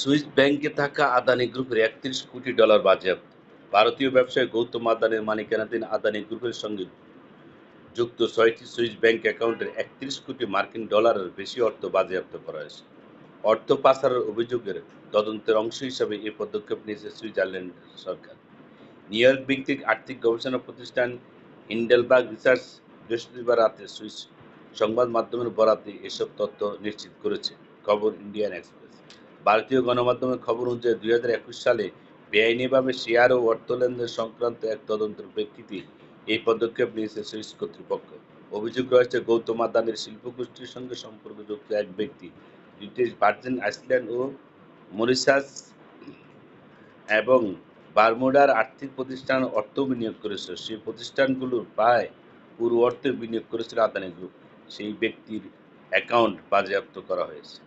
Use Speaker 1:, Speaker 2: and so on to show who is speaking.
Speaker 1: Swiss ব্যাংকে থাকা আদানি গ্রুপের একত্রিশ কোটি ডলার বাজেয়াপ্ত। ভারতীয় ব্যবসায়ী গৌতম আদানির মালিকানাধীন আদানি গ্রুপের সঙ্গে যুক্ত ছয়টি সুইস ব্যাংক অ্যাকাউন্টের একত্রিশ কোটি মার্কিন ডলারের বেশি অর্থ বাজেয়াপ্ত করা হয়েছে। অর্থ পাচারের অভিযোগের তদন্তের অংশ হিসাবে এই পদক্ষেপ নিয়েছে সুইজারল্যান্ড সরকার। নিউ ইয়র্ক ভিত্তিক আর্থিক গবেষণা প্রতিষ্ঠান হিন্ডেলবার্গ রিসার্চ বৃহস্পতিবার রাতে সুইস সংবাদ মাধ্যমের বরাতে এসব তথ্য নিশ্চিত করেছে। খবর ইন্ডিয়ান এক্সপ্রেস। ভারতীয় গণমাধ্যমের খবর অনুযায়ী দুই হাজার একুশ সালে বেআইনিভাবে শেয়ার ও অর্থ লেনদেন সংক্রান্ত এক তদন্তের প্রেক্ষিতে এই পদক্ষেপ নিয়েছে সুইস কর্তৃপক্ষ। অভিযোগ রয়েছে, গৌতম আদানির শিল্পগোষ্ঠীর সঙ্গে সম্পর্কযুক্ত এক ব্যক্তি, ব্রিটিশ ভার্জিন আইসল্যান্ড ও মরিশাস এবং বারমুডার আর্থিক প্রতিষ্ঠান অর্থ বিনিয়োগ করেছে সেই প্রতিষ্ঠানগুলোর প্রায় পুরো অর্থ বিনিয়োগ করেছিল আদানি গ্রুপ। সেই ব্যক্তির অ্যাকাউন্ট বাজেয়াপ্ত করা হয়েছে।